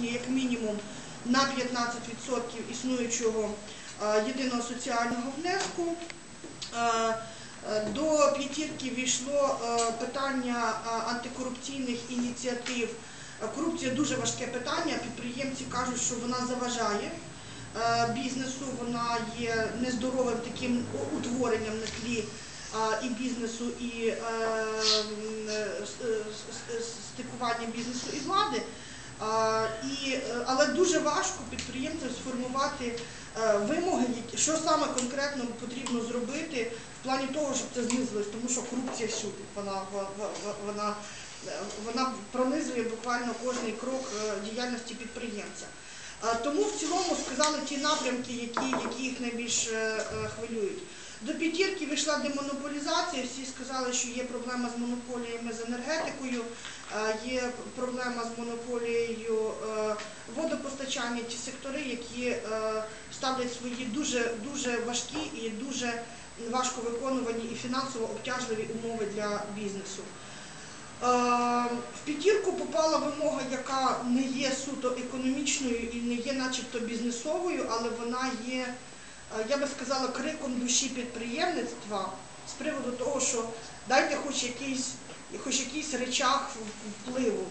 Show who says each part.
Speaker 1: збільшення як мінімум на 15% існуючого е, єдиного соціального внеску. Е, е, До п'ятірки війшло питання антикорупційних ініціатив. Корупція дуже важке питання. Підприємці кажуть, що вона заважає бізнесу, вона є нездоровим таким утворенням на тлі і бізнесу, і стикування бізнесу і влади. І, е, але дуже важко підприємцям сформувати е, вимоги, що саме конкретно потрібно зробити в плані того, щоб це знизилось, тому що корупція всюди. Вона, вона, е, вона пронизує буквально кожний крок діяльності підприємця. Е, Тому в цілому сказали ті напрямки, які, які їх найбільш е, хвилюють. До п'ятірки вийшла демонополізація. Всі сказали, що є проблема з монополіями з енергетикою, е, є проблема з монополією водопостачання, ті сектори, які ставлять свої дуже дуже важкі і дуже важко виконувані і фінансово обтяжливі умови для бізнесу. В вимога, яка не є суто економічною і не є начебто бізнесовою, але вона є, е, я би сказала, криком душі підприємництва з приводу того, що дайте хоч якийсь, хоч якийсь речах впливу.